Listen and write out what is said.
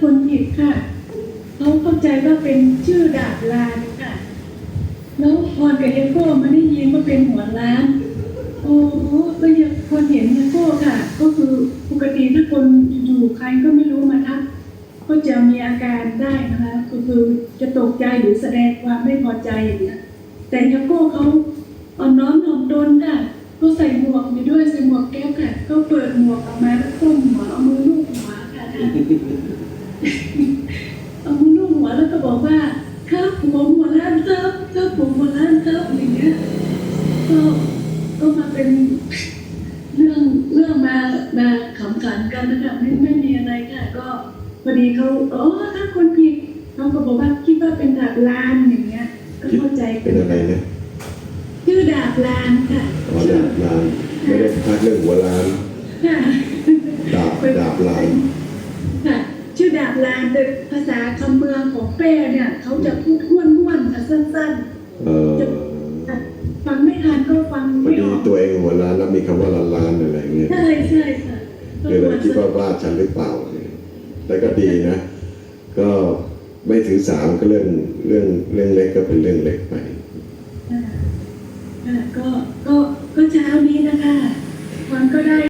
คนผิดค่ะเขาเข้าใจว่าเป็นชื่อดาบลานค่ะ แล้วพรกับเอโก้มาได้ยินว่าเป็นหัวล้าน โอ้โหก็ยังคนเห็นเอโก้ค่ะ ก็คือปกติถ้าคนอยู่ใครก็ไม่รู้มาทักก็จะมีอาการได้นะคะก็คือจะตกใจหรือแสดงความไม่พอใจอย่างเงี้ยแต่เอโก้เขาอ่อนน้อมถ่อมตนค่ะก็ใส่หมวกอยู่ด้วยใส่หมวกแก๊ปค่ะก็เปิดหมวกออกมาแล้วก้มหัวเอามือลูบ เอามือลูบหัวแล้วก็บอกว่าครับผมหัวล้านครับครับผมหัวล้านครับอย่างเงี้ยก็ก็มาเป็นเรื่องเรื่องมามาขำขันกันนะคะไม่ไม่มีอะไรค่ะ ก็พอดีเขาอ๋อถ้าคนผิดเขาก็บอกว่าคิดว่าเป็นดาบลานอย่างเงี้ย ก็เข้าใจเป็นอะไรนะชื่อดาบลานค่ะอ๋อดาบลานไม่ได้พักเรื่องหัวล้านค่ะดาบดาบลานค่ะชื่อ ดาบลานแต่ภาษาคำเมืองของแป้เนี่ยเขาจะพูดห้วนห้วนๆค่ะสั้นเออๆค่ะฟังไม่ทันก็ฟังพอไม่ดีออกตัวเองหัวล้านแล้วมีคำว่าล้านล้านอะไรเงี้ยใช่ใช่ค่ะก็เลยควรคิดจะว่าว่าฉันหรือเปล่าแต่ก็ดีนะ ก็ไม่ถือสามก็เรื่องเรื่องเรื่องเล็กก็เป็นเรื่องเล็กไปอ่าอ่าก็